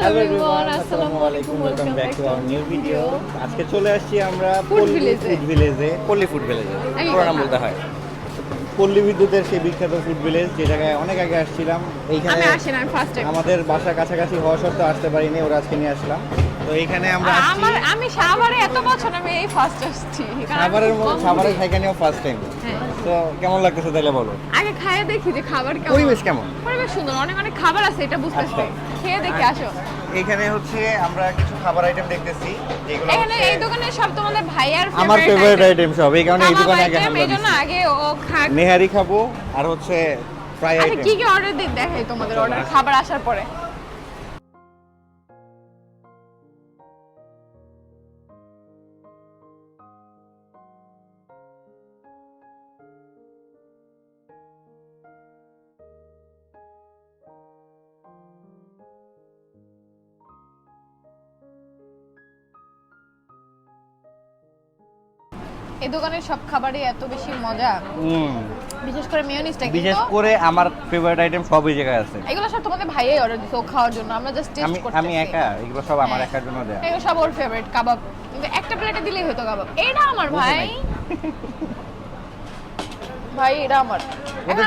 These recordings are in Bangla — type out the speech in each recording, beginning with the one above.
হ্যালো এভরিওয়ান আসসালামু আলাইকুম welcome back to our new video আজকে চলে আসছি আমরা পল্লী ফুড ভিলেজে পল্লী ফুড ভিলেজে একই পুরো নাম বলতে হয়। পল্লী বিদ্যুতের সেই বিখ্যাত ফুড ভিলেজ যে জায়গায় অনেক আগে আসছিলাম এইখানে আমাদের বাসা কাছাকাছি হওয়া সত্ত্বেও আসতে পারিনি ওরা আজকে নিয়ে আসলাম। তো এইখানে আমরা আমার আমি সাভারে এত বছর আমি এই ফার্স্ট আসছি সাভারের মধ্যে সাভারের খাইখানিও ফার্স্ট টাইম। তো কেমন লাগতেছে তাহলে বলো? আগে খাইয়ে দেখি যে খাবার কেমন। পরিবেশ কেমন? পরিবেশ সুন্দর অনেক অনেক খাবার আছে এটা বুঝতেছি। আচ্ছা। খেয়ে দেখে আসো। এখানে হচ্ছে আমরা কিছু খাবার আইটেম দেখতেছি। যেগুলো এখানে এই দোকানে সব তোমাদের ভাইয়ার আমার ফেভারিট আইটেম সব এই কারণে এই দোকানে আগে এই এজন্য জন্য আগে ও খাক। নেহারি খাব আর হচ্ছে ফ্রাই আচ্ছা আইটেম কি কি অর্ডার দিই দেখাই তোমাদের অর্ডার খাবার আসার পরে। দোকানের সব খাবারই এত বেশি মজা। বিশেষ করে মেয়োনিজটা বিশেষ করে আমার ফেভারিট আইটেম জায়গায় আছে। এগুলো সব তোমাদের ভাইয়াই অর্ডার দিছে খাওয়ার জন্য। আমরা জাস্ট টেস্ট করতে আমি একা এগুলো সব আমার হ্যাঁ। একার জন্য দেয়া। এগুলো সব ওর ফেভারিট কাবাব। কিন্তু একটা প্লেটে দিলেই হতো কাবাব। এটা আমার ভাই। ভাই এটা আমার। এটা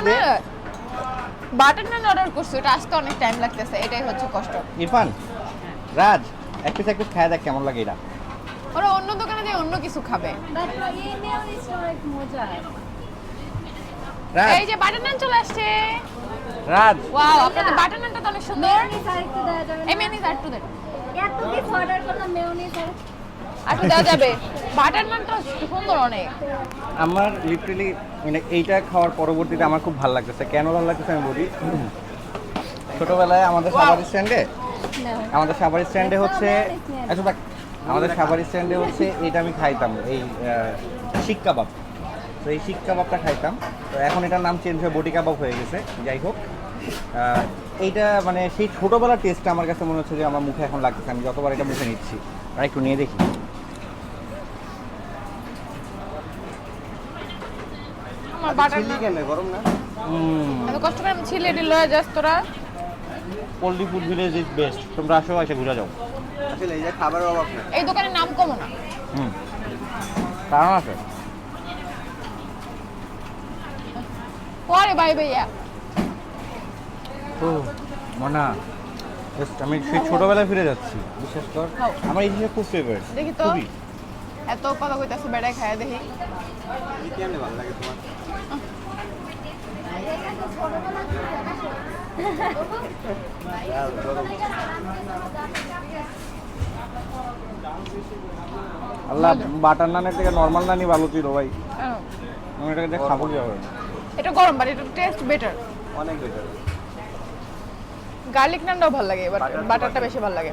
বাটার নান অর্ডার করছি এটা আসতে অনেক টাইম লাগতেছে এটাই হচ্ছে কষ্ট। ইরফান রাজ এক পিস এক পিস খায় দেখ কেমন লাগে এটা। ওরা অন্য দোকানে যে অন্য কিছু খাবে। এই যে বাটার নান চলে আসছে। রাজ। ওয়াও আপনাদের বাটার নানটা তো অনেক সুন্দর। মেয়নিজ এই আর একটু দেন। এত কিছু অর্ডার করলাম মেয়নিজ আর আর দেওয়া যাবে। বাটার নানটা সুন্দর অনেক। আমার লিটারেলি মানে এইটা খাওয়ার পরবর্তীতে আমার খুব ভালো লাগতেছে। কেন ভালো লাগতেছে আমি বলি? ছোটবেলায় আমাদের. সাভার স্ট্যান্ডে আমাদের সাভার স্ট্যান্ডে হচ্ছে আচ্ছা আমাদের সাভার স্ট্যান্ডে হচ্ছে এটা আমি খাইতাম এই শিক কাবাব। তো এই শিক কাবাবটা খাইতাম। তো এখন এটার নাম চেঞ্জ হয়ে বটি কাবাব হয়ে গেছে যাই হোক। এইটা মানে সেই ছোটোবেলার টেস্টটা আমার কাছে মনে হচ্ছে যে আমার মুখে এখন লাগতেছে। আমি যতবার এটা মুখে নিচ্ছি আর একটু নিয়ে দেখি। কেন? গরম না? এত কষ্ট করে আমি ছিলে এটি লয়ে যাস তোরা ফুড ভিলেজ ইজ বেস্ট তোমরা আসো এসে ঘুরে যাও। আসলে এই যে খাবারের অভাব না এই দোকানের নাম কমো না। হুম। কারণ আছে? পরে বাই ভাইয়া। ও মনা আমি সেই ছোটবেলায় ফিরে যাচ্ছি বিশেষ কর। আমার এই জিনিসটা খুব ফেভারিট দেখি তো। এত কথা কইতাছে বেড়ায় খায় দেখি। কেমনে ভালো লাগে তোমার? আল্লাহ বাটার নানের থেকে নর্মাল নানই ভালো ছিল ভাই। আমি এটাকে খাব কীভাবে? এটা গরম বাট এটা টেস্ট বেটার অনেক বেটার গার্লিক নানটাও ভালো লাগে বাট বাটারটা বেশি ভালো লাগে।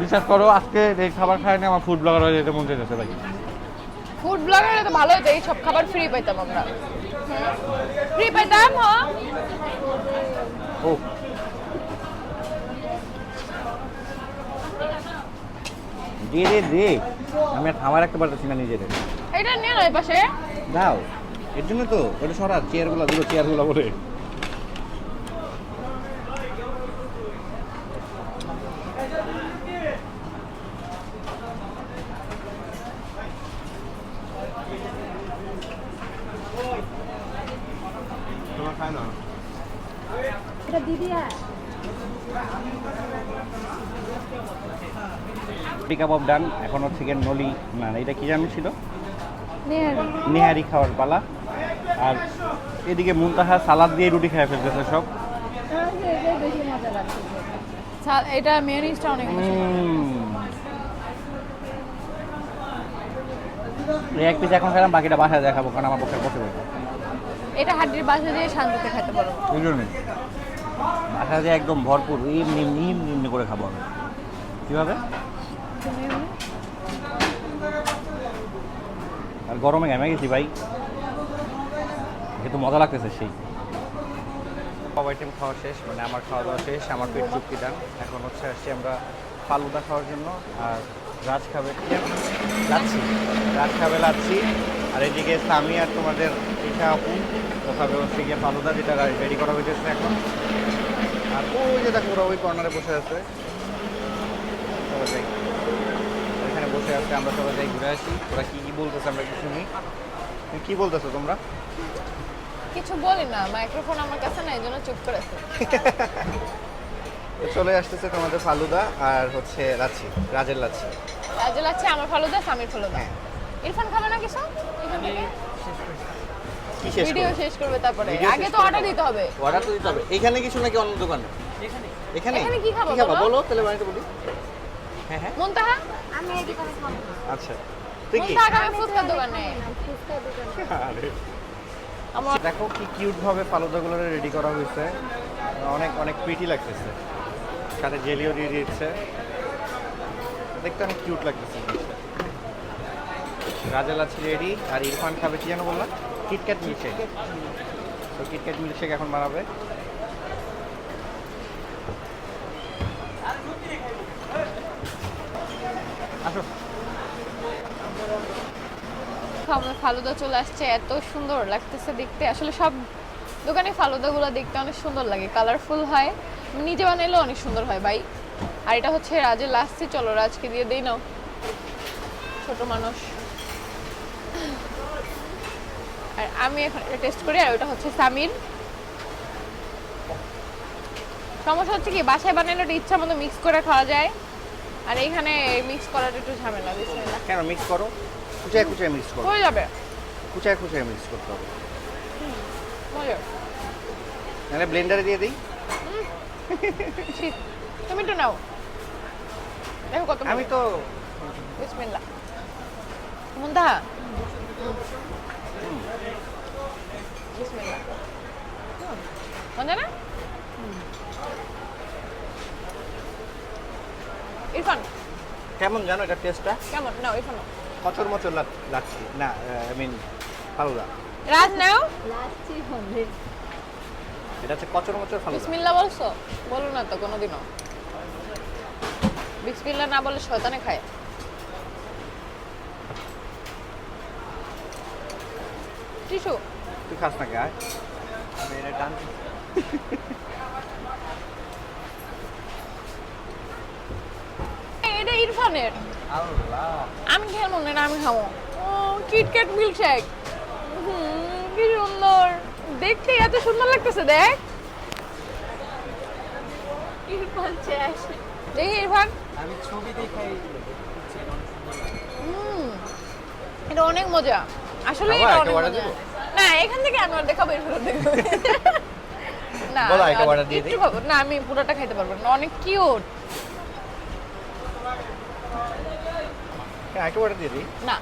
বিশ্বাস করো আজকে এই খাবার খাইনি আমার ফুড ব্লগার হয়ে যেতে মন চাইতেছে ভাই। ফুড ব্লগার তো ভালো হতো এই সব খাবার ফ্রি পাইতাম আমরা। ফ্রি পাইতাম ও। দে দে দে। আমি আর থামার একটা পারতেছি না নিজের। এটা নিয়ে নয় পাশে দাও। এর জন্য তো ওটা সরা চেয়ারগুলো দুটো চেয়ারগুলো বলে। এটা দিদি রুটি ডান এখন হচ্ছে গিয়ে নলি না এটা কি জানি ছিল? নেহারি। খাওয়ার পালা। আর এদিকে মুনতাহা সালাদ দিয়ে রুটি খেয়ে ফেলতেছে সব। এটাই বেশি মজা লাগছে। সা- এটা মেয়োনিজটা অনেক এক পিস এখন খেলাম বাকিটা বাসায় দেখাবো কারণ আমার পক্ষে পসিবল এটা হাড্ডির বাসা দিয়ে শান্তিতে খেতে পারো। এই জন্যই বাসায় যে একদম ভরপুর এমনি এমনি এমনি এমনি করে খাব আমি। কীভাবে? আর গরমে ঘেমে গেছি ভাই। কিন্তু মজা লাগতেছে সেই। সব আইটেম খাওয়া শেষ মানে আমার খাওয়া দাওয়া শেষ আমার পেট চুক্তি ডান। এখন হচ্ছে আসছি আমরা ফালুদা খাওয়ার জন্য আর রাজ খাবে? লাচ্ছি। রাজ খাবে লাচ্ছি। আর এদিকে সামি আর তোমাদের ইশা আপু খাবে হচ্ছে গিয়ে ফালুদা যেটা রেডি করা হয়েছে এখন। আর ওই যে দেখো ওরা ওই কর্নারে বসে আছে। এখানে বসে আছে আমরা সবাই যাই ঘুরে আসি। ওরা কি কি বলতেছে আমরা কি শুনি। তুমি কি বলতেছো তোমরা? কিছু বলি না মাইক্রোফোন আমার কাছে না এই জন্য চুপ করে আছে। চলে আসতেছে তোমাদের ফালুদা আর হচ্ছে লাচ্ছি রাজের লাচ্ছি। রাজু লাগছে আমার ফালুদা স্বামীর ফালুদা। হ্যাঁ। ইরফান খাবে না কিছু এখান থেকে? কি শেষ ভিডিও শেষ করবে তারপরে। আগে তো অর্ডার দিতে হবে। অর্ডার তো দিতে হবে। এখানে কিছু নাকি অন্য দোকানে? এখানে। এখানে? কি খাব বলো? বলো তাহলে বাড়িতে বলি। হ্যাঁ হ্যাঁ। মুনতাহা? আমি এই দোকানে খাব আচ্ছা। তুই কি? মুনতাহা খাবে ফুচকার দোকানে। ফুচকার দোকানে। আমার দেখো কি কিউট ভাবে ফালুদাগুলো রেডি করা হয়েছে। অনেক অনেক প্রিটি লাগতেছে। সাথে জেলিও দিয়ে দিচ্ছে দেখতে অনেক কিউট লাগতেছে। রাজেল আছে রেডি আর ইরফান খাবে কি যেন বললাম? কিটক্যাট মিল্কশেক তো কিটক্যাট মিল্কশেক এখন বানাবে। ফালুদা চলে আসছে, এত সুন্দর লাগতেছে দেখতে। আসলে সব দোকানে ফালুদাগুলো দেখতে অনেক সুন্দর লাগে কালারফুল হয়। নিজে বানাইলেও অনেক সুন্দর হয় ভাই। আর এটা হচ্ছে রাজের লাস্টে চলো রাজকে দিয়ে দেই নাও। ছোট মানুষ। আর আমি এখন এটা টেস্ট করি আর ওটা হচ্ছে সামির। সমস্যা হচ্ছে কি বাসায় বানালে ওটা ইচ্ছা মতো মিক্স করে খাওয়া যায়। আর এইখানে মিক্স করাটা একটু ঝামেলা বিসমিল্লাহ। কেন মিক্স করো? কুচায় কুচায় মিক্স করো। হয়ে যাবে। কুচায় কুচায় মিক্স করতে হবে। মজা নাহলে ব্লেন্ডারে দিয়ে দিই। তুমি একটু নাও। দেখো কত আমি তো বিসমিল্লাহ। মুন্তাহা বিসমিল্লাহ মজা না? ইরফান। কেমন জানো এটা টেস্টটা কেমন? নাও ইরফান। কচর মচর লাগছে। না আই মিন ফালুদা। রাজ নাও। লাচ্ছি হবে এটা হচ্ছে কচর মচর ফালুদা। বিসমিল্লাহ বলছো? বলো না তো কোনোদিনও। বিসমিল্লাহ না বলে শয়তানে খায়। টিসু। তুই খাস না গায়ে। এটা টান এটা ইরফানের। আল্লাহ। আমি খেলব না এটা আমি খাব। ও কিটক্যাট মিল্কশেক কি সুন্দর। দেখতে এত সুন্দর লাগতেছে দেখ। ইরফান শেষ দেখি ইরফান। আমি ছবি দেখাই হুম এটা অনেক মজা। আসলে একটা? না এখান থেকে আমি আর দেখাবো এরপর দেখব। না বলো, একটা দিয়ে দিই। না আমি পুরোটা খাইতে পারব না। অনেক কিউট হ্যাঁ অর্ডার দিয়ে দিই। না।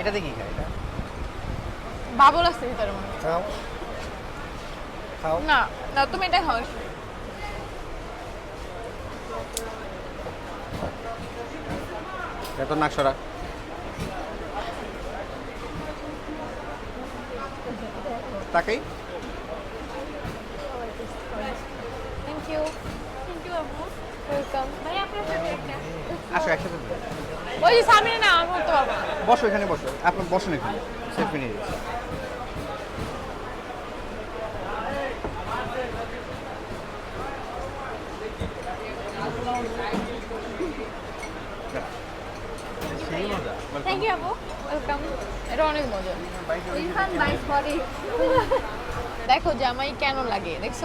এটা দেখি খাই এটা? বাবল আছে ভিতরে মনে খাও। খাও। না না তুমি এটা খাও নাক সরা তাকেই থ্যাংক ইউ থ্যাংক ইউ আপু ওয়েলকাম ভাই আপনার সাথে একটা আসো একসাথে ওই সামনে না আমি করতে পারব বসো এখানে বসো। আপনি বসুন এখানে। নিয়ে থ্যাংক ইউ আপু ওয়েলকাম এটা অনেক মজা। ইরফান বাই সরি দেখো জামাই কেন লাগে দেখছ?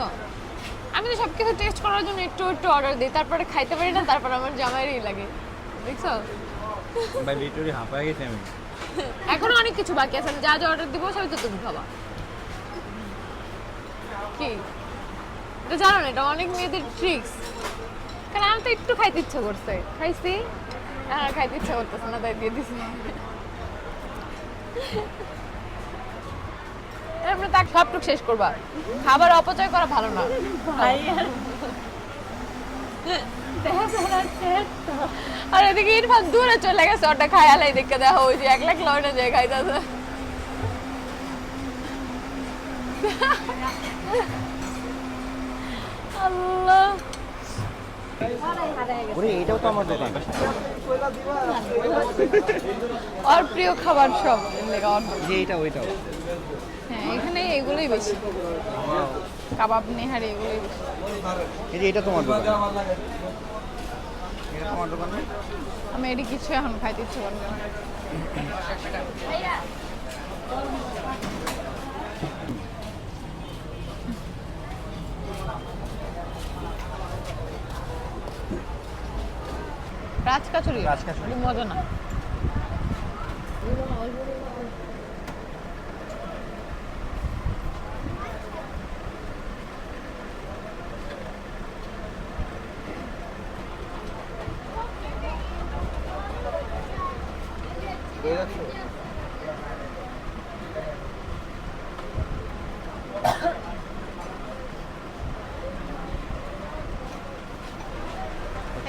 আমি তো সব কিছু টেস্ট করার জন্য একটু একটু অর্ডার দিই তারপরে খাইতে পারি না তারপর আমার জামাইরই লাগে। দেখছ? ভাই লিটারি হাঁপায় গেছি আমি। এখনও অনেক কিছু বাকি আছে আমি যা যা অর্ডার দিব সবই তো তুমি খাবা। কি? এটা জানো না এটা অনেক মেয়েদের ট্রিক্স কারণ আমার তো একটু খাইতে ইচ্ছা করছে। খাইছি? আর খাইতে ইচ্ছা করতেছে না তাই দিয়ে দিছি এরপরে তাক সবটুক শেষ করবা। খাবার অপচয় করা ভালো না। আর এদিকে ইরফান দূরে চলে গেছে ওটা খায়ালাই দেখে দেখা ওই যে এক লাখ লয়নে যায় খাইতেছে। আল্লাহ। ওরে এটাও তো আমার দোকান। আর প্রিয় খাবার সব যে এটা ওইটাও হ্যাঁ এখানে এগুলোই বেশি। কাবাব নেহারি এগুলোই বেশি। এই যে এটা তোমার দোকান। এটা তোমার দোকান আমি এটি কিছু এখন খাইতে ইচ্ছে করবে রাজকাচুরি রাজকাচুরি। মজা না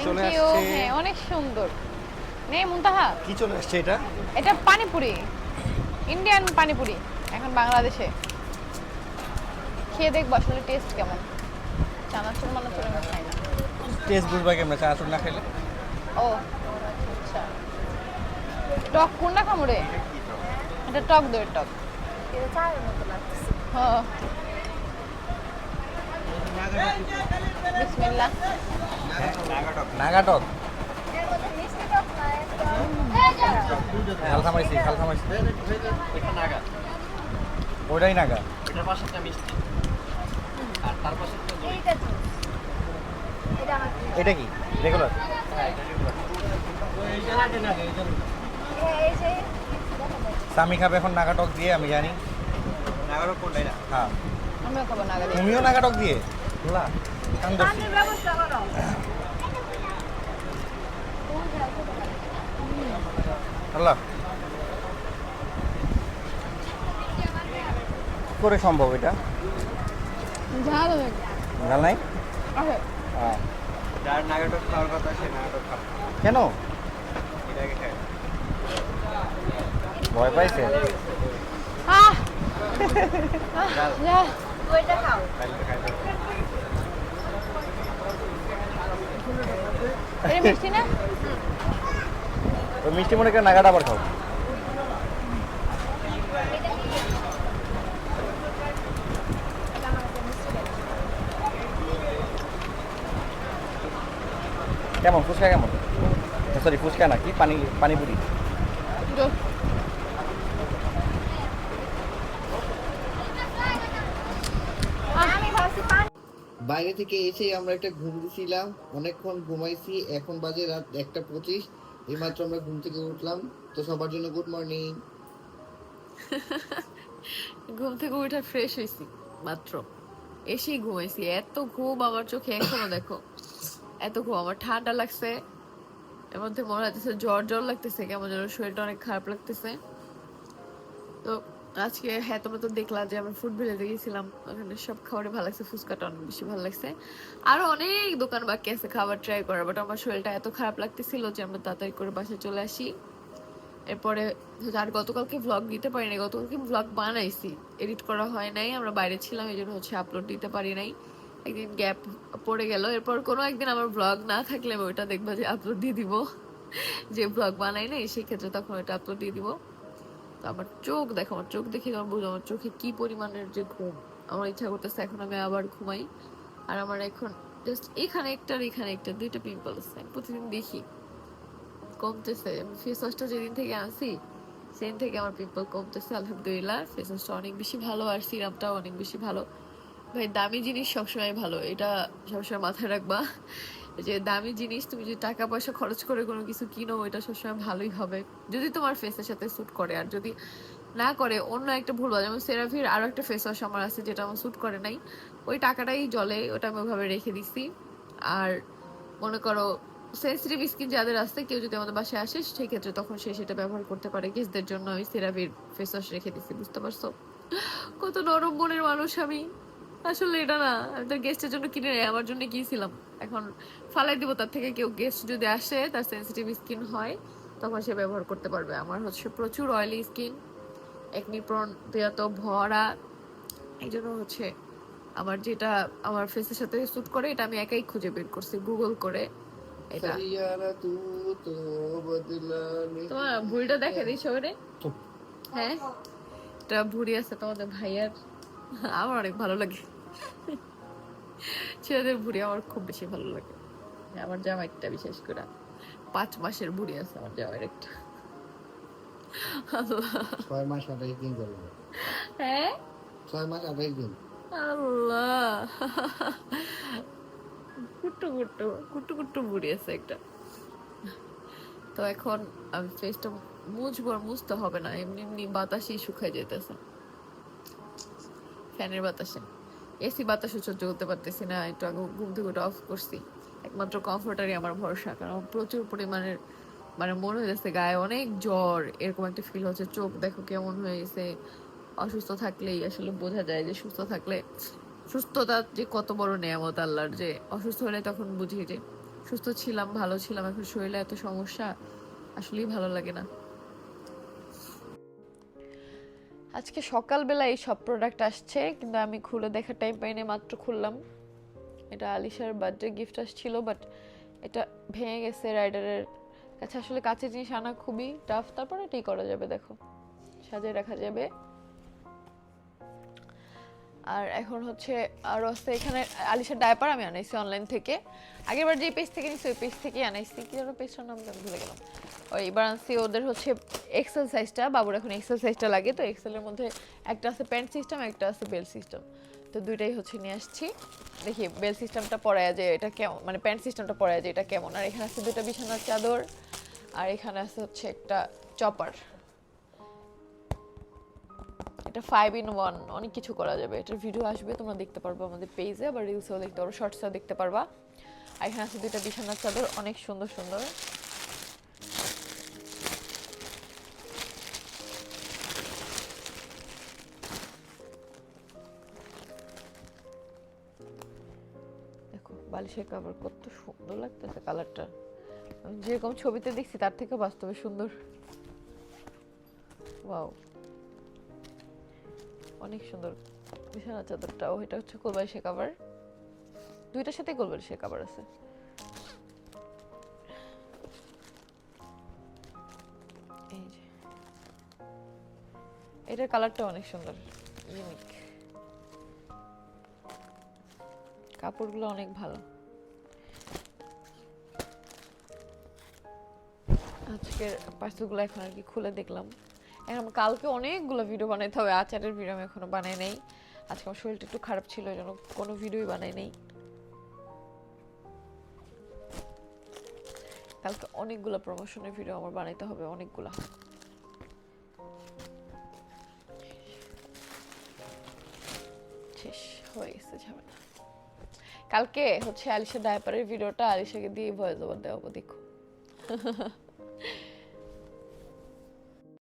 চলে আসছে। হ্যাঁ অনেক সুন্দর। নে মুনতাহা। কি চলে আসছে এটা? এটা পানিপুরি। ইন্ডিয়ান পানিপুরি এখন বাংলাদেশে। খেয়ে দেখব আসলে টেস্ট কেমন। চানাচুর মানাচুর আমি খাই না। টেস্ট বুঝবা কেমন? চানাচুর না খেলে? ও আচ্ছা। টক কোনটা খামুরে এটা টক দইয়ের টক। এটা চায়ের মতো লাগতেছে। হ্যাঁ। বিসমিল্লাহ। নাগাটক। এর মধ্যে মিষ্টি টক না একদম খাল থামাইছি খাল থামাইছি এটা নাগা ওইটাই নাগা মিষ্টি আর তার এটা আমার প্রিয়। এটা কি? রেগুলার? হ্যাঁ, এই খাবে এখন নাগাটক দিয়ে আমি জানি। নাগারও কোনটাই না? হ্যাঁ। আমিও খাব না তুমিও নাগাটক দিয়ে? লা করো আল্লাহ। করে সম্ভব এটা? ঝাল নাই? কেন? ভয় পাইছে? আহ আহ, যা। ওইটা খাও তাহলে তো খাইতে হবে। এটা মিষ্টি না? ওই মিষ্টি মনে করে নাগাটা আবার খাও। কেমন? ফুচকা কেমন? সরি ফুচকা না কি? পানি পানিপুরি জোর। আমি ভাবছি পানি বাইরে থেকে এসেই আমরা একটা ঘুম দিছিলাম, অনেকক্ষণ ঘুমাইছি, এখন বাজে রাত একটা পঁচিশ, এইমাত্র আমরা ঘুম থেকে উঠলাম। তো সবার জন্য গুড মর্নিং ঘুম থেকে উঠে ফ্রেশ হয়েছি মাত্র। এসেই ঘুমাইছি, এত ঘুম আমার চোখে, এখনও দেখো, এত ঘুম, আমার ঠান্ডা লাগছে। এর মধ্যে মনে হচ্ছে জ্বর জ্বর লাগতেছে, কেমন যেন শরীরটা অনেক খারাপ লাগতেছে। তো আজকে হ্যাঁ তোমরা তো দেখলা যে আমরা ফুড ভিলেজে গেছিলাম। ওখানে সব খাবারে ভালো লাগছে ফুচকাটা অনেক বেশি ভালো লাগছে। আরও অনেক দোকান বাকি আছে খাবার ট্রাই করার বাট আমার শরীরটা এত খারাপ লাগতেছিল যে আমরা তাড়াতাড়ি করে বাসায় চলে আসি। এরপরে, আর গতকালকে ভ্লগ দিতে পারি নাই গতকালকে ভ্লগ বানাইছি। এডিট করা হয় নাই, আমরা বাইরে ছিলাম, এই জন্য হচ্ছে আপলোড দিতে পারি নাই। একদিন গ্যাপ পড়ে গেল, এরপর কোনো একদিন আমার ভ্লগ না থাকলে আমি ওইটা দেখব যে আপলোড দিয়ে দিব। যে ভ্লগ বানাই নাই, সেই ক্ষেত্রে তখন ওইটা আপলোড দিয়ে দিব। আমার চোখ, দেখো, আমার চোখ দেখে আমার বুঝো? আমার চোখে কি পরিমাণের যে ঘুম? আমার ইচ্ছা করতেছে এখন আমি আবার ঘুমাই। আর আমার এখন জাস্ট এখানে একটা আর এখানে একটা, দুইটা পিম্পল আছে। আমি প্রতিদিন দেখি। কমতেছে। আমি ফেস ওয়াশটা যেদিন থেকে আনছি, সেদিন থেকে আমার পিম্পল কমতেছে, আলহামদুলিল্লাহ। ফেস ওয়াশটা অনেক বেশি ভালো আর সিরামটাও অনেক বেশি ভালো। ভাই, দামি জিনিস সবসময় ভালো। এটা সবসময় মাথায় রাখবা। যে দামি জিনিস তুমি যদি টাকা পয়সা খরচ করে কোনো কিছু কিনো ওইটা সবসময় ভালোই হবে। যদি তোমার ফেসের সাথে স্যুট করে, আর যদি না করে, অন্য একটা ভুল যেমন সেরাফির আরও একটা ফেস ওয়াশ আমার আছে যেটা আমার স্যুট করে নাই। ওই টাকাটাই জলে, ওটা আমি ওইভাবে রেখে দিছি। আর মনে করো সেন্সিটিভ স্কিন যাদের আছে, কেউ যদি আমাদের বাসায় আসে সেই ক্ষেত্রে তখন সে সেটা ব্যবহার করতে পারে। গেস্টদের জন্য আমি সেরাভির ফেস ওয়াশ রেখে দিছি, বুঝতে পারছ? কত নরম মনের মানুষ আমি। আসলে এটা না, আমি তো গেস্টের জন্য কিনে আমার জন্য গিয়েছিলাম। এখন ফালাই দিব তার থেকে কেউ গেস্ট যদি আসে তার সেন্সিটিভ স্কিন হয় তখন সে ব্যবহার করতে পারবে। আমার হচ্ছে প্রচুর অয়েলি স্কিন একনি প্রণ তো ভরা। এই জন্য হচ্ছে আমার যেটা আমার ফেসের সাথে স্যুট করে এটা আমি একাই খুঁজে বের করছি গুগল করে। এটা। সারিয়ারা তু তো বদলা তোমার ভুড়িটা দেখে দিই সবাই হ্যাঁ? এটা ভুড়ি আছে তোমাদের ভাইয়ার। আমার অনেক ভালো লাগে। ছেলেদের ভুড়ি আমার খুব বেশি ভালো লাগে। আমার জামাইটা বিশেষ করে। পাঁচ মাসের ভুড়ি আছে আমার জামাইয়ের একটা। ছয় মাস দিন করব হ্যাঁ? ছয় মাস দিন আল্লাহ। কুট্টু কুট্টু কুট্টু কুট্টু বুড়ি আছে একটা। তো এখন আমি ফেসটা মুছবো আর মুছতে হবে না এমনি এমনি বাতাসেই শুকাই যেতেছে ফ্যানের বাতাসে। এসি বাতাসও সহ্য করতে পারতেছি না একটু আগে ঘুম থেকে অফ করছি। একমাত্র কমফোর্টারই আমার ভরসা, কারণ প্রচুর পরিমাণের মানে মনে হয়েছে গায়ে অনেক জ্বর, এরকম একটা ফিল হচ্ছে। চোখ দেখো কেমন হয়ে গেছে। অসুস্থ থাকলেই আসলে বোঝা যায় যে সুস্থ থাকলে সুস্থতা যে কত বড় নেয়ামত আল্লাহর, যে অসুস্থ হলে তখন বুঝি যে সুস্থ ছিলাম, ভালো ছিলাম, এখন শরীরে এত সমস্যা, আসলেই ভালো লাগে না। আজকে সকালবেলা এই সব প্রোডাক্ট আসছে, কিন্তু আমি খুলে দেখার টাইম পাইনি, মাত্র খুললাম। এটা আলিশার বার্থডে গিফট আসছিল বাট এটা ভেঙে গেছে রাইডারের কাছে। আসলে কাছের জিনিস আনা খুবই টাফ তারপর এটাই করা যাবে, দেখো। সাজিয়ে রাখা যাবে। আর এখন হচ্ছে আরও আছে এখানে আলিশার ডায়পার আমি আনাইছি অনলাইন থেকে। আগেরবার যে পেজ থেকে নিছি, ওই পেজ থেকেই আনাইছি। কি যেন পেজটার নাম আমি ভুলে গেলাম। ওই এবার আনছি ওদের হচ্ছে এক্সেল সাইজটা বাবুর এখন এক্সেল সাইজটা লাগে, তো এক্সেলের মধ্যে একটা আছে প্যান্ট সিস্টেম একটা আছে বেল সিস্টেম তো দুইটাই হচ্ছে নিয়ে আসছি। দেখি বেল সিস্টেমটা পরায় যে এটা কেমন মানে প্যান্ট সিস্টেমটা পরায় যে এটা কেমন। আর এখানে আছে দুটো বিছানার চাদর, আর এখানে আছে হচ্ছে একটা চপার এটা ফাইভ ইন ওয়ান অনেক কিছু করা যাবে। এটার ভিডিও আসবে, তোমরা দেখতে পারবে আমাদের পেজে আবার রিলসেও দেখতে পারব শর্টসেও দেখতে পারবা। আর এখানে আছে দুইটা বিছানার চাদর, অনেক সুন্দর সুন্দর। বালিশের কাভার কত সুন্দর লাগতেছে কালারটা আমি যেরকম ছবিতে দেখছি, তার থেকে বাস্তবে সুন্দর। ওয়াও অনেক সুন্দর বিছানা চাদরটাও। এটা হচ্ছে কোলবালিশের কাভার দুইটার সাথে কোলবালিশের কাভার আছে। এই যে। এটার কালারটা অনেক সুন্দর ইউনিক কাপড়গুলো অনেক ভালো। আজকের পার্সেলগুলো এখন আর কি খুলে দেখলাম। এখন কালকে অনেকগুলো ভিডিও বানাইতে হবে, আচারের ভিডিও আমি এখনও বানাই নাই। আজকে আমার শরীরটা একটু খারাপ ছিল, এই জন্য কোনো ভিডিওই বানাই নাই। কালকে অনেকগুলো প্রমোশনের ভিডিও আমার বানাইতে হবে, অনেকগুলো। শেষ, হয়ে গেছে ঝামেলা। কালকে হচ্ছে আলিশা ডায়পারের ভিডিওটা আলিশাকে দিয়ে ভয়েস ওভার দেওয়াবো দেখো।